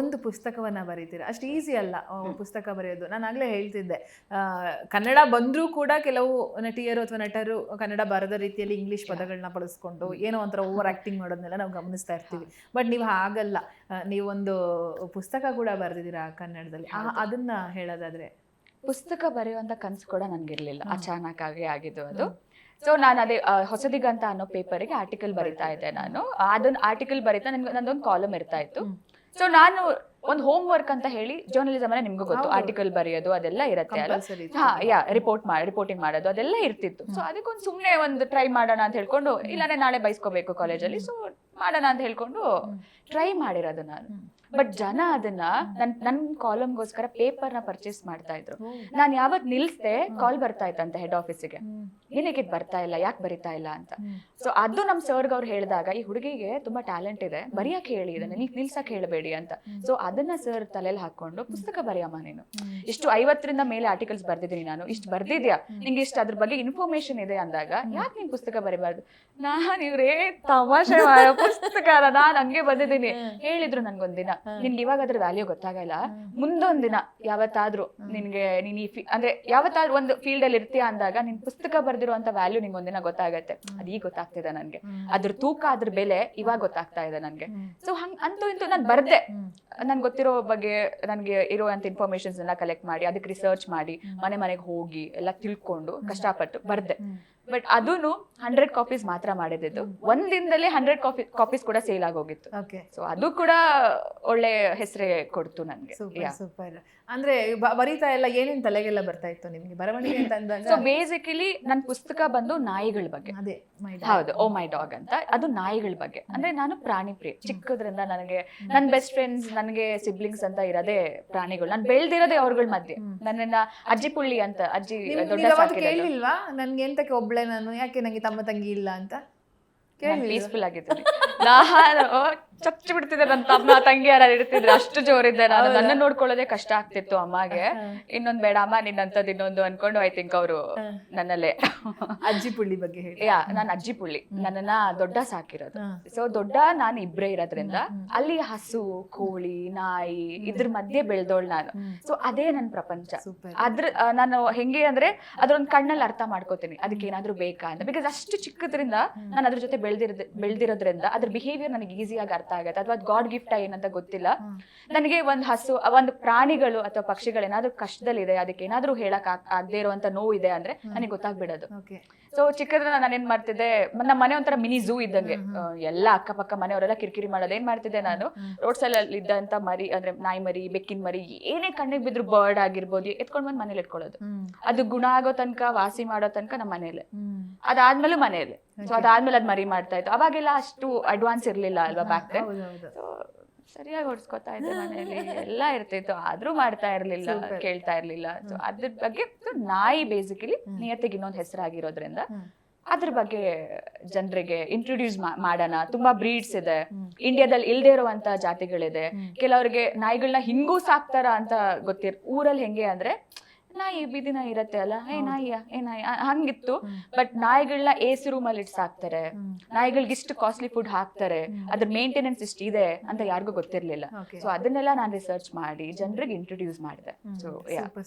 ಒಂದು ಪುಸ್ತಕವನ್ನ ಬರೀತೀರ? ಅಷ್ಟು ಈಸಿ ಅಲ್ಲ ಪುಸ್ತಕ ಬರೆಯೋದು. ನಾನು ಆಗಲೇ ಹೇಳ್ತಿದ್ದೆ. ಕನ್ನಡ ಬಂದರೂ ಕೂಡ ಕೆಲವು ನಟಿಯರು ಅಥವಾ ನಟರು ಕನ್ನಡ ಬರದ ರೀತಿಯಲ್ಲಿ ಇಂಗ್ಲಿಷ್ ಪದಗಳನ್ನ ಬಳಸ್ಕೊಂಡು ಏನೋ ಒಂಥರ ಓವರ್ ಆ್ಯಕ್ಟಿಂಗ್ ಮಾಡೋದನ್ನೆಲ್ಲ ನಾವು ಗಮನಿಸ್ತಾ ಇರ್ತೀವಿ. ಬಟ್ ನೀವು ಹಾಗಲ್ಲ. ನೀವೊಂದು ಪುಸ್ತಕ ಕೂಡ ಬರೆದಿದ್ದೀರಾ ಕನ್ನಡದಲ್ಲಿ? ಅದನ್ನು ಹೇಳೋದಾದ್ರೆ. ಪುಸ್ತಕ ಬರೆಯುವಂಥ ಕನಸು ಕೂಡ ನನಗಿರಲಿಲ್ಲ. ಅಚಾನಕ್ ಆಗಿ ಆಗಿದ್ದು ಅದು. ಸೊ ನಾನು ಅದೇ ಹೊಸದಿಗಂತ ಅನ್ನೋ ಪೇಪರಿಗೆ ಆರ್ಟಿಕಲ್ ಬರಿತಾ ಇದ್ದೆ ನಾನು. ಅದನ್ನ ಆರ್ಟಿಕಲ್ ಬರಿತಾ ನನ್ಗೆ ನಂದೊಂದು ಕಾಲಮ್ ಇರ್ತಾ ಇತ್ತು. ಸೊ ನಾನು ಒಂದು ಹೋಮ್ ವರ್ಕ್ ಅಂತ ಹೇಳಿ ಜರ್ನಲಿಸಮ್ ಅಂದ್ರೆ ನಿಮ್ಗೂ ಗೊತ್ತು. ಆರ್ಟಿಕಲ್ ಬರೆಯೋದು ಅದೆಲ್ಲ ಇರುತ್ತೆ ಹಾ ಯಾ ರಿಪೋರ್ಟ್ ಮಾಡಿ ರಿಪೋರ್ಟಿಂಗ್ ಮಾಡೋದು ಅದೆಲ್ಲ ಇರ್ತಿತ್ತು. ಸೊ ಅದಕ್ಕೊಂದು ಸುಮ್ಮನೆ ಒಂದು ಟ್ರೈ ಮಾಡೋಣ ಅಂತ ಹೇಳ್ಕೊಂಡು ಇಲ್ಲಾಂದ್ರೆ ನಾಳೆ ಬೈಸ್ಕೋಬೇಕು ಕಾಲೇಜಲ್ಲಿ ಸೊ ಮಾಡೋಣ ಅಂತ ಹೇಳ್ಕೊಂಡು ಟ್ರೈ ಮಾಡಿರೋದು ನಾನು. ಬಟ್ ಜನ ಅದನ್ನ ನನ್ ನನ್ ಕಾಲಮ್ಗೋಸ್ಕರ ಪೇಪರ್ನ ಪರ್ಚೇಸ್ ಮಾಡ್ತಾ ಇದ್ರು. ನಾನು ಯಾವತ್ ನಿಲ್ಸ್ದೆ ಕಾಲ್ ಬರ್ತಾ ಇತ್ತಂತೆ ಹೆಡ್ ಆಫೀಸಿಗೆ ಏನಕ್ಕೆ ಇದು ಬರ್ತಾ ಇಲ್ಲ ಯಾಕೆ ಬರಿತಾ ಇಲ್ಲ ಅಂತ. ಸೊ ಅದು ನಮ್ಮ ಸರ್ಗ್ ಅವ್ರು ಹೇಳಿದಾಗ ಈ ಹುಡುಗಿಗೆ ತುಂಬಾ ಟ್ಯಾಲೆಂಟ್ ಇದೆ ಬರೆಯಕ್ಕೆ ಹೇಳಿ ಇದನ್ನ ನೀ ನಿಲ್ಸಕ್ ಹೇಳಬೇಡಿ ಅಂತ. ಸೊ ಅದನ್ನ ಸರ್ ತಲೆಯಲ್ಲಿ ಹಾಕೊಂಡು ಪುಸ್ತಕ ಬರೆಯಮ್ಮ ನೀನು. ಇಷ್ಟು ಐವತ್ತರಿಂದ ಮೇಲೆ ಆರ್ಟಿಕಲ್ಸ್ ಬರ್ದಿದ್ದೀನಿ ನಾನು ಇಷ್ಟು ಬರ್ದಿದ್ಯಾ? ನಿಂಗೆ ಇಷ್ಟು ಅದ್ರ ಬಗ್ಗೆ ಇನ್ಫಾರ್ಮೇಶನ್ ಇದೆ ಅಂದಾಗ ಯಾಕೆ ನೀನ್ ಪುಸ್ತಕ ಬರಿಬಾರ್ದು? ನಾನ್ ಇವ್ರೇ ತಮಾಷೆ ಪುಸ್ತಕ ನಾನ್ ಹಂಗೆ ಬಂದಿದ್ದೀನಿ ಹೇಳಿದ್ರು ನನ್ಗೊಂದಿನ ನಿನ್ಗೆ ಇವಾಗ ಅದ್ರ ವ್ಯಾಲ್ಯೂ ಗೊತ್ತಾಗಲ್ಲ ಮುಂದೊಂದಿನ ದಿನ ಯಾವತ್ತಾದ್ರೂ ನಿನ್ಗೆ ನೀನ್ ಈ ಅಂದ್ರೆ ಯಾವತ್ತಾದ್ರೂ ಒಂದು ಫೀಲ್ಡ್ ಅಲ್ಲಿ ಇರ್ತೀಯ ಅಂದಾಗ ನಿನ್ ಪುಸ್ತಕ ಬರ್ದಿರುವಂತ ವ್ಯಾಲ್ಯೂ ನಿಮ್ ಒಂದಿನ ಗೊತ್ತಾಗತ್ತೆ ಅದ್ ಈಗ ಗೊತ್ತಾಗ್ತಿದೆ ನನ್ಗೆ. ಅದ್ರ ತೂಕ ಅದ್ರ ಬೆಲೆ ಇವಾಗ ಗೊತ್ತಾಗ್ತಾ ಇದೆ ನನ್ಗೆ. ಸೊ ಹಂಗ್ ಅಂತೂ ಇಂತೂ ನಾನು ಬರ್ದೆ. ನನ್ಗೆ ಗೊತ್ತಿರೋ ಬಗ್ಗೆ ನನಗೆ ಇರುವಂತ ಇನ್ಫಾರ್ಮೇಶನ್ಸ್ ಎಲ್ಲ ಕಲೆಕ್ಟ್ ಮಾಡಿ ಅದಕ್ಕೆ ರಿಸರ್ಚ್ ಮಾಡಿ ಮನೆ ಮನೆಗೆ ಹೋಗಿ ಎಲ್ಲ ತಿಳ್ಕೊಂಡು ಕಷ್ಟಪಟ್ಟು ಬರ್ದೆ. ಬಟ್ ಅದೂನು ಹಂಡ್ರೆಡ್ ಕಾಪೀಸ್ ಮಾತ್ರ ಮಾಡಿದ್ದು ಒಂದ್ ದಿನದಲ್ಲೇ ಹಂಡ್ರೆಡ್ ಕಾಪಿ ಕಾಪೀಸ್ ಕೂಡ ಸೇಲ್ ಆಗೋಗಿತ್ತು. ಸೊ ಅದು ಕೂಡ ಒಳ್ಳೆ ಹೆಸರೇ ಕೊಡ್ತು ನನ್ಗೆ. ಸೂಪರ್ ಸೂಪರ್ ಅಂದ್ರೆ ಬರೀತಾ ಎಲ್ಲ ಏನೇನ್ ತಲೆಗೆಲ್ಲ ಬರ್ತಾ ಇತ್ತು ನಿಮ್ಗೆ? ಬರವಣಿಗೆ ಅಂತ ಅಂದಾಗ? ಸೊ ಬೇಸಿಕಲಿ ನನ್ ಪುಸ್ತಕ ಬಂದು ನಾಯಿಗಳ ಬಗ್ಗೆ. ಅದೇ ಹೌದು ಓ ಮೈ ಡಾಗ್ ಅಂತ. ಅದು ನಾಯಿಗಳ ಬಗ್ಗೆ. ಅಂದ್ರೆ ನಾನು ಪ್ರಾಣಿ ಪ್ರಿಯ. ಚಿಕ್ಕದ್ರಿಂದ ನನಗೆ ನನ್ ಬೆಸ್ಟ್ ಫ್ರೆಂಡ್ಸ್ ನನಗೆ ಸಿಬ್ಲಿಂಗ್ಸ್ ಅಂತ ಇರೋದೇ ಪ್ರಾಣಿಗಳು. ನಾನು ಬೆಳ್ದಿರೋದೇ ಅವ್ರಗಳ ಮಧ್ಯೆ. ನನ್ನನ್ನ ಅಜ್ಜಿ ಪುಳ್ಳಿ ಅಂತ ಅಜ್ಜಿ ದೊಡ್ಡ ಕೇಳಿಲ್ವಾ? ನನ್ಗೆ ಎಂತಕ್ಕೆ ಒಬ್ಳೆ ನಾನು? ಯಾಕೆ ನಂಗೆ ತಮ್ಮ ತಂಗಿ ಇಲ್ಲ ಅಂತ? ಪೀಸ್ಫುಲ್ ಆಗಿದ್ದೀನಿ. ನಾನು ಚಚ್ಚಿ ಬಿಡ್ತಿದ್ದೆ ನನ್ನ ತಮ್ಮ ತಂಗಿ ಯಾರು ಇರ್ತಿದ್ರು ಅಷ್ಟು ಜೋರಿದ್ದೆ ನಾನು. ನನ್ನ ನೋಡ್ಕೊಳ್ಳೋದೇ ಕಷ್ಟ ಆಗ್ತಿತ್ತು ಅಮ್ಮಗೆ. ಇನ್ನೊಂದ್ ಬೇಡ ಅಮ್ಮ ನಿನ್ನಂತದ್ ಇನ್ನೊಂದು ಅನ್ಕೊಂಡು ಐ ಥಿಂಕ್ ಅವರು ನನ್ನಲ್ಲೇ. ಅಜ್ಜಿ ಪುಳ್ಳಿ ಬಗ್ಗೆ ಹೇಳಿ. ಯಾ ನಾನು ಅಜ್ಜಿ ಪುಳ್ಳಿ. ನನ್ನನ್ನ ದೊಡ್ಡ ಸಾಕಿರೋದು ಸೊ ದೊಡ್ಡ ನಾನು ಇಬ್ರೇ ಇರೋದ್ರಿಂದ ಅಲ್ಲಿ ಹಸು ಕೋಳಿ ನಾಯಿ ಇದ್ರ ಮಧ್ಯೆ ಬೆಳೆದೋಳ್ ನಾನು. ಸೊ ಅದೇ ನನ್ನ ಪ್ರಪಂಚ. ಅದ್ರ ನಾನು ಹೆಂಗೆ ಅಂದ್ರೆ ಅದ್ರೊಂದು ಕಣ್ಣಲ್ಲಿ ಅರ್ಥ ಮಾಡ್ಕೋತೀನಿ. ಅದಕ್ಕೆ ಏನಾದ್ರೂ ಬೇಕಾ ಅಂತ. ಬಿಕಾಸ್ ಅಷ್ಟು ಚಿಕ್ಕದ್ರಿಂದ ನಾನು ಅದ್ರ ಜೊತೆ ಬೆಳ್ದಿರೋದ್ ಬೆಳ್ದಿರೋದ್ರಿಂದ ಅದ್ರ ಬಿಹೇವಿಯರ್ ನನಗೆ ಈಸಿಯಾಗಿ ಅರ್ಥ ಆಗುತ್ತೆ. ಅಥವಾ ಗಾಡ್ ಗಿಫ್ಟ್ ಏನಂತ ಗೊತ್ತಿಲ್ಲ. ನನಗೆ ಒಂದು ಹಸು ಒಂದು ಪ್ರಾಣಿಗಳು ಅಥವಾ ಪಕ್ಷಿಗಳು ಏನಾದ್ರೂ ಕಷ್ಟದಲ್ಲಿದೆ ಅದಕ್ಕೆ ಏನಾದ್ರೂ ಹೇಳಕ್ ಆಗ್- ಆಗದೆ ಇರುವಂತ ನೋವು ಇದೆ ಅಂದ್ರೆ ನನಗೆ ಗೊತ್ತಾಗ್ಬಿಡೋದು. ಸೊ ಚಿಕ್ಕದ್ರ ನಾನು ಏನ್ ಮಾಡ್ತಿದ್ದೆ ನಮ್ಮ ಮನೆ ಒಂಥರ ಮಿನಿ ಝೂ ಇದ್ದಂಗೆ. ಎಲ್ಲಾ ಅಕ್ಕಪಕ್ಕ ಮನೆಯವರೆಲ್ಲ ಕಿರಿಕಿರಿ ಮಾಡೋದು ಏನ್ ಮಾಡ್ತಿದ್ದೆ ನಾನು? ರೋಡ್ ಸೈಡ್ ಅಲ್ಲಿ ಇದ್ದಂತ ಮರಿ ಅಂದ್ರೆ ನಾಯಿ ಮರಿ ಬೆಕ್ಕಿನ ಮರಿ ಏನೇ ಕಣ್ಣಿಗೆ ಬಿದ್ರು ಬರ್ಡ್ ಆಗಿರ್ಬೋದು ಎತ್ಕೊಂಡ್ ಬಂದ್ ಮನೇಲಿ ಇಟ್ಕೊಳ್ಳೋದು ಅದು ಗುಣ ಆಗೋ ತನಕ ವಾಸಿ ಮಾಡೋ ತನಕ ನಮ್ಮ ಮನೇಲೆ ಅದಾದ್ಮೇಲೆ ಮನೇಲೆ ಸೊ ಅದಾದ್ಮೇಲೆ ಅದ್ ಮರಿ ಮಾಡ್ತಾ ಇತ್ತು. ಅವಾಗೆಲ್ಲ ಅಷ್ಟು ಅಡ್ವಾನ್ಸ್ ಇರ್ಲಿಲ್ಲ ಅಲ್ವಾ ಬ್ಯಾಕ್ ದೆನ್ ಸರಿಯಾಗಿ ಹೊಡ್ಸ್ಕೊತಾ ಇದ್ದೆ ಮನೆಯಲ್ಲಿ. ಎಲ್ಲ ಇರ್ತಿತ್ತು. ಆದ್ರೂ ಮಾಡ್ತಾ ಇರ್ಲಿಲ್ಲ. ಕೇಳ್ತಾ ಇರ್ಲಿಲ್ಲ. ಸೊ ಅದ್ರ ಬಗ್ಗೆ ನಾಯಿ ಬೇಸಿಕಲಿ ನಿಯತ್ತಿಗೆ ಇನ್ನೊಂದು ಹೆಸರಾಗಿರೋದ್ರಿಂದ. ಅದ್ರ ಬಗ್ಗೆ ಜನರಿಗೆ ಇಂಟ್ರೊಡ್ಯೂಸ್ ಮಾಡೋಣ. ತುಂಬಾ ಬ್ರೀಡ್ಸ್ ಇದೆ. ಇಂಡಿಯಾದಲ್ಲಿ ಇಲ್ದೇ ಇರುವಂತ ಜಾತಿಗಳಿದೆ. ಕೆಲವರಿಗೆ ನಾಯಿಗಳನ್ನ ಹಿಂಗೂ ಸಾಕ್ತಾರ ಅಂತ ಗೊತ್ತಿರ್ ಊರಲ್ಲಿ ಹೆಂಗೆ ಅಂದ್ರೆ ನಾಯಿ ಬೀದಿ ನಾಯಿ ಇರತ್ತೆ ಅಲ್ಲ? ಏ ನಾಯಿಯ? ಏ ನಾಯಿ. ಆ- ಹಂಗಿತ್ತು. ಬಟ್ ನಾಯಿಗಳನ್ನ ಎ ಸಿ ರೂಮ್ ಅಲ್ಲಿ ಇಟ್ಸಾಕ್ತಾರೆ ನಾಯಿಗಳಿಗೆ ಇಷ್ಟು ಕಾಸ್ಟ್ಲಿ ಫುಡ್ ಹಾಕ್ತಾರೆ. ಅದ್ರ ಮೇಂಟೆನೆನ್ಸ್ ಇಷ್ಟು ಇದೆ ಅಂತ ಯಾರಿಗೂ ಗೊತ್ತಿರ್ಲಿಲ್ಲ. ಸೊ ಅದನ್ನೆಲ್ಲ ನಾನು ರಿಸರ್ಚ್ ಮಾಡಿ ಜನರಿಗೆ ಇಂಟ್ರೊಡ್ಯೂಸ್ ಮಾಡಿದೆ. So yeah super